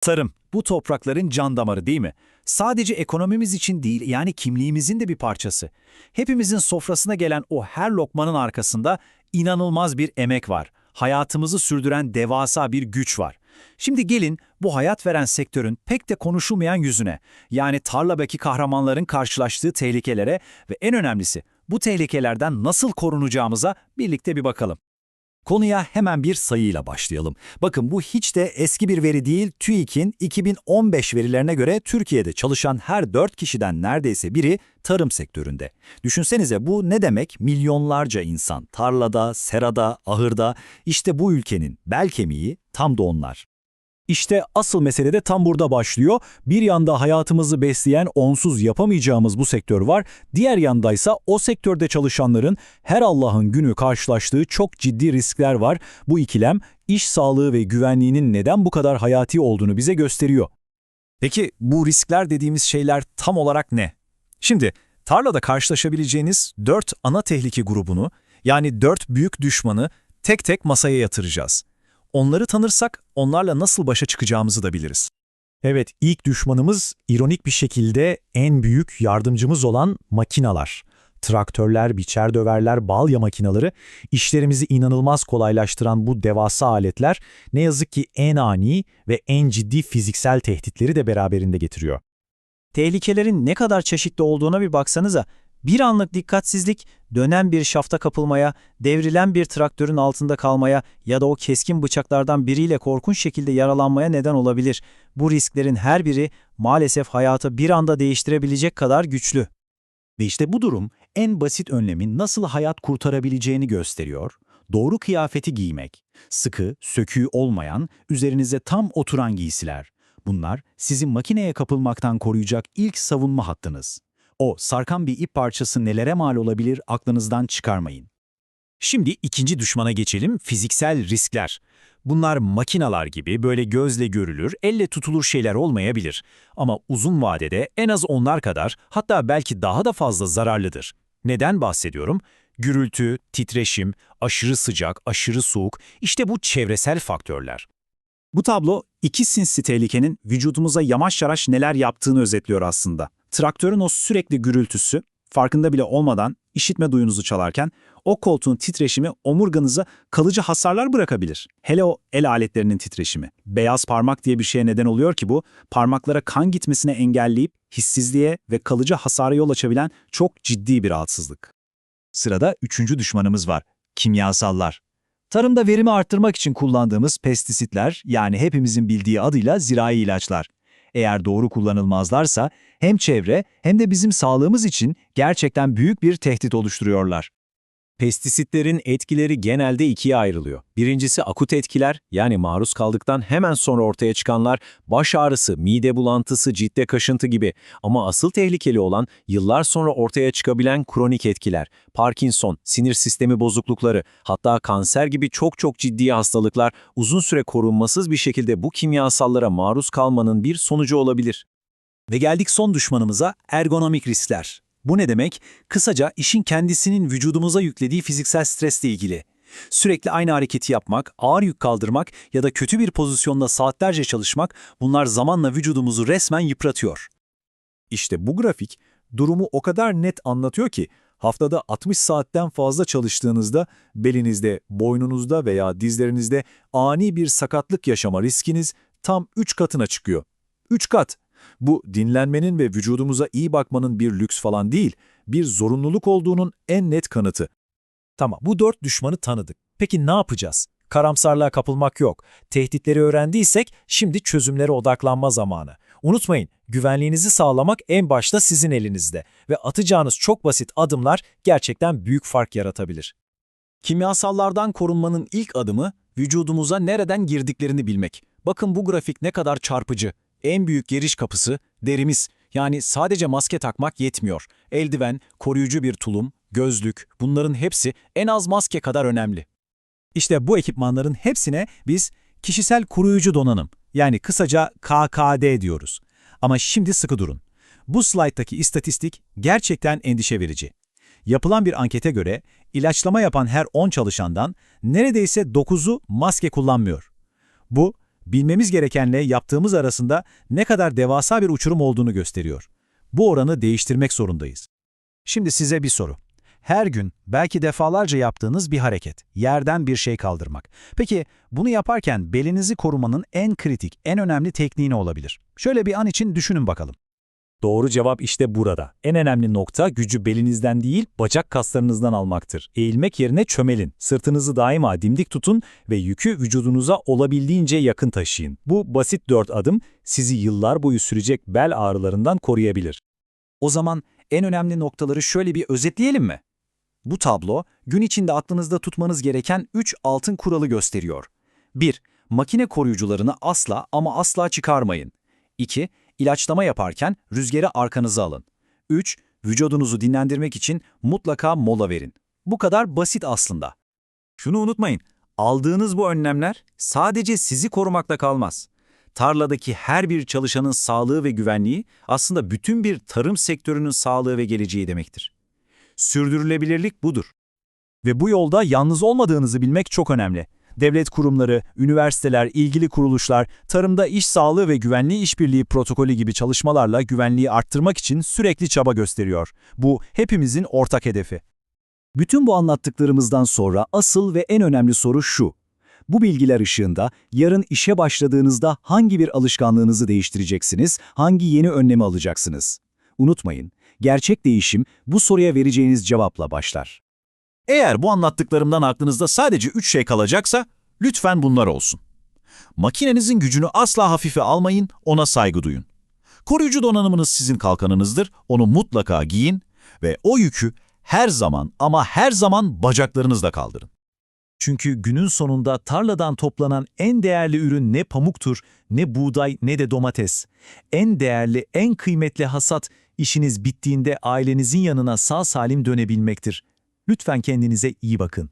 Tarım, bu toprakların can damarı değil mi? Sadece ekonomimiz için değil, yani kimliğimizin de bir parçası. Hepimizin sofrasına gelen o her lokmanın arkasında inanılmaz bir emek var. Hayatımızı sürdüren devasa bir güç var. Şimdi gelin bu hayat veren sektörün pek de konuşulmayan yüzüne, yani tarladaki kahramanların karşılaştığı tehlikelere ve en önemlisi bu tehlikelerden nasıl korunacağımıza birlikte bir bakalım. Konuya hemen bir sayıyla başlayalım. Bakın bu hiç de eski bir veri değil, TÜİK'in 2015 verilerine göre Türkiye'de çalışan her 4 kişiden neredeyse biri tarım sektöründe. Düşünsenize bu ne demek? Milyonlarca insan tarlada, serada, ahırda, işte bu ülkenin bel kemiği tam da onlar. İşte asıl mesele de tam burada başlıyor. Bir yanda hayatımızı besleyen, onsuz yapamayacağımız bu sektör var. Diğer yandaysa o sektörde çalışanların her Allah'ın günü karşılaştığı çok ciddi riskler var. Bu ikilem iş sağlığı ve güvenliğinin neden bu kadar hayati olduğunu bize gösteriyor. Peki bu riskler dediğimiz şeyler tam olarak ne? Şimdi tarlada karşılaşabileceğiniz dört ana tehlike grubunu yani dört büyük düşmanı tek tek masaya yatıracağız. Onları tanırsak onlarla nasıl başa çıkacağımızı da biliriz. Evet, ilk düşmanımız ironik bir şekilde en büyük yardımcımız olan makinalar. Traktörler, biçer döverler, balya makineleri işlerimizi inanılmaz kolaylaştıran bu devasa aletler ne yazık ki en ani ve en ciddi fiziksel tehditleri de beraberinde getiriyor. Tehlikelerin ne kadar çeşitli olduğuna bir baksanıza. Bir anlık dikkatsizlik, dönen bir şafta kapılmaya, devrilen bir traktörün altında kalmaya ya da o keskin bıçaklardan biriyle korkunç şekilde yaralanmaya neden olabilir. Bu risklerin her biri maalesef hayatı bir anda değiştirebilecek kadar güçlü. Ve işte bu durum en basit önlemin nasıl hayat kurtarabileceğini gösteriyor. Doğru kıyafeti giymek, sıkı, söküğü olmayan, üzerinize tam oturan giysiler. Bunlar sizi makineye kapılmaktan koruyacak ilk savunma hattınız. O sarkan bir ip parçası nelere mal olabilir aklınızdan çıkarmayın. Şimdi ikinci düşmana geçelim, fiziksel riskler. Bunlar makinalar gibi böyle gözle görülür, elle tutulur şeyler olmayabilir. Ama uzun vadede en az onlar kadar hatta belki daha da fazla zararlıdır. Neden bahsediyorum? Gürültü, titreşim, aşırı sıcak, aşırı soğuk, işte bu çevresel faktörler. Bu tablo iki sinsi tehlikenin vücudumuza yavaş yavaş neler yaptığını özetliyor aslında. Traktörün o sürekli gürültüsü, farkında bile olmadan işitme duyunuzu çalarken o koltuğun titreşimi omurganıza kalıcı hasarlar bırakabilir. Hele o el aletlerinin titreşimi. Beyaz parmak diye bir şeye neden oluyor ki bu, parmaklara kan gitmesine engelleyip hissizliğe ve kalıcı hasara yol açabilen çok ciddi bir rahatsızlık. Sırada üçüncü düşmanımız var, kimyasallar. Tarımda verimi arttırmak için kullandığımız pestisitler yani hepimizin bildiği adıyla zirai ilaçlar. Eğer doğru kullanılmazlarsa hem çevre hem de bizim sağlığımız için gerçekten büyük bir tehdit oluşturuyorlar. Pestisitlerin etkileri genelde ikiye ayrılıyor. Birincisi akut etkiler, yani maruz kaldıktan hemen sonra ortaya çıkanlar, baş ağrısı, mide bulantısı, ciltte kaşıntı gibi. Ama asıl tehlikeli olan yıllar sonra ortaya çıkabilen kronik etkiler. Parkinson, sinir sistemi bozuklukları, hatta kanser gibi çok çok ciddi hastalıklar uzun süre korunmasız bir şekilde bu kimyasallara maruz kalmanın bir sonucu olabilir. Ve geldik son düşmanımıza ergonomik riskler. Bu ne demek? Kısaca işin kendisinin vücudumuza yüklediği fiziksel stresle ilgili. Sürekli aynı hareketi yapmak, ağır yük kaldırmak ya da kötü bir pozisyonda saatlerce çalışmak bunlar zamanla vücudumuzu resmen yıpratıyor. İşte bu grafik durumu o kadar net anlatıyor ki haftada 60 saatten fazla çalıştığınızda belinizde, boynunuzda veya dizlerinizde ani bir sakatlık yaşama riskiniz tam 3 katına çıkıyor. 3 kat. Bu dinlenmenin ve vücudumuza iyi bakmanın bir lüks falan değil, bir zorunluluk olduğunun en net kanıtı. Tamam, bu dört düşmanı tanıdık. Peki ne yapacağız? Karamsarlığa kapılmak yok. Tehditleri öğrendiysek şimdi çözümlere odaklanma zamanı. Unutmayın, güvenliğinizi sağlamak en başta sizin elinizde ve atacağınız çok basit adımlar gerçekten büyük fark yaratabilir. Kimyasallardan korunmanın ilk adımı vücudumuza nereden girdiklerini bilmek. Bakın bu grafik ne kadar çarpıcı. En büyük giriş kapısı derimiz. Yani sadece maske takmak yetmiyor. Eldiven, koruyucu bir tulum, gözlük bunların hepsi en az maske kadar önemli. İşte bu ekipmanların hepsine biz kişisel koruyucu donanım yani kısaca KKD diyoruz. Ama şimdi sıkı durun. Bu slayttaki istatistik gerçekten endişe verici. Yapılan bir ankete göre ilaçlama yapan her 10 çalışandan neredeyse 9'u maske kullanmıyor. Bu bilmemiz gerekenle yaptığımız arasında ne kadar devasa bir uçurum olduğunu gösteriyor. Bu oranı değiştirmek zorundayız. Şimdi size bir soru. Her gün belki defalarca yaptığınız bir hareket, yerden bir şey kaldırmak. Peki bunu yaparken belinizi korumanın en kritik, en önemli tekniği ne olabilir? Şöyle bir an için düşünün bakalım. Doğru cevap işte burada. En önemli nokta gücü belinizden değil, bacak kaslarınızdan almaktır. Eğilmek yerine çömelin. Sırtınızı daima dimdik tutun ve yükü vücudunuza olabildiğince yakın taşıyın. Bu basit dört adım sizi yıllar boyu sürecek bel ağrılarından koruyabilir. O zaman en önemli noktaları şöyle bir özetleyelim mi? Bu tablo, gün içinde aklınızda tutmanız gereken 3 altın kuralı gösteriyor. 1. Makine koruyucularını asla ama asla çıkarmayın. 2. İlaçlama yaparken rüzgarı arkanıza alın. 3. Vücudunuzu dinlendirmek için mutlaka mola verin. Bu kadar basit aslında. Şunu unutmayın, aldığınız bu önlemler sadece sizi korumakla kalmaz. Tarladaki her bir çalışanın sağlığı ve güvenliği aslında bütün bir tarım sektörünün sağlığı ve geleceği demektir. Sürdürülebilirlik budur. Ve bu yolda yalnız olmadığınızı bilmek çok önemli. Devlet kurumları, üniversiteler, ilgili kuruluşlar, tarımda iş sağlığı ve güvenliği işbirliği protokolü gibi çalışmalarla güvenliği arttırmak için sürekli çaba gösteriyor. Bu hepimizin ortak hedefi. Bütün bu anlattıklarımızdan sonra asıl ve en önemli soru şu. Bu bilgiler ışığında yarın işe başladığınızda hangi bir alışkanlığınızı değiştireceksiniz, hangi yeni önlemi alacaksınız? Unutmayın, gerçek değişim bu soruya vereceğiniz cevapla başlar. Eğer bu anlattıklarımdan aklınızda sadece üç şey kalacaksa, lütfen bunlar olsun. Makinenizin gücünü asla hafife almayın, ona saygı duyun. Koruyucu donanımınız sizin kalkanınızdır, onu mutlaka giyin ve o yükü her zaman ama her zaman bacaklarınızla kaldırın. Çünkü günün sonunda tarladan toplanan en değerli ürün ne pamuktur, ne buğday ne de domates. En değerli, en kıymetli hasat işiniz bittiğinde ailenizin yanına sağ salim dönebilmektir. Lütfen kendinize iyi bakın.